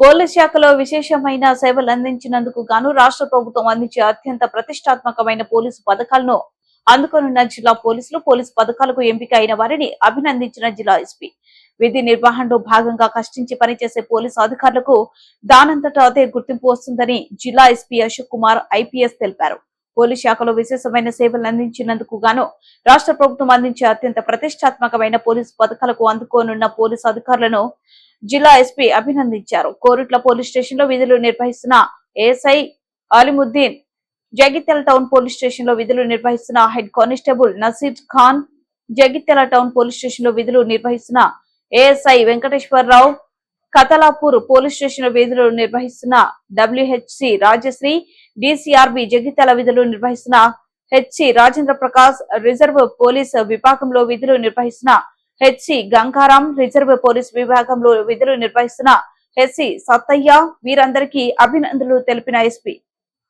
Police శాఖలో విశేషమైన సేవలు అందించినందుకు గాను రాష్ట్ర ప్రభుత్వం అందించే అత్యంత ప్రతిష్టాత్మకమైన పోలీసు పథకాలను అందుకోనున్న జిల్లా పోలీసులు పోలీసు పథకాలకు ఎంపిక అయిన వారిని అభినందించిన జిల్లా ఎస్పీ. విధి నిర్వహణలో భాగంగా కష్టించి పనిచేసే పోలీసు అధికారులకు దానంతటా అదే గుర్తింపు వస్తుందని జిల్లా ఎస్పీ అశోక్ కుమార్ ఐపీఎస్ తెలిపారు. పోలీస్ శాఖలో విశేషమైన సేవలు అందించినందుకు గాను రాష్ట్ర ప్రభుత్వం అందించే అత్యంత ప్రతిష్టాత్మకమైన పోలీసు పథకాలకు అందుకోనున్న పోలీసు అధికారులను జిల్లా ఎస్పీ అభినందించారు. కోరుట్ల పోలీస్ స్టేషన్లో విధులు నిర్వహిస్తున్న ASI Alimuddin Jagtial town police స్టేషన్లో విధులు నిర్వహిస్తున్న head constable Naseer Khan Jagtial town police స్టేషన్లో విధులు నిర్వహిస్తున్న ఏఎస్ఐ వెంకటేశ్వరరావు కతలాపూర్ పోలీస్ స్టేషన్లో విధులు నిర్వహిస్తున్న డబ్ల్యూహెచ్సి రాజశ్రీ డిసిఆర్బి జగిత్యాల విధులు నిర్వహిస్తున్న HC Rajendra Prakash reserve police విభాగంలో విధులు నిర్వహిస్తున్న హెచ్సి గంగారాం రిజర్వ్ పోలీస్ విభాగంలో విధులు నిర్వహిస్తున్న హెచ్సి సత్తయ్య వీరందరికీ అభినందనలు తెలిపిన ఎస్పీ.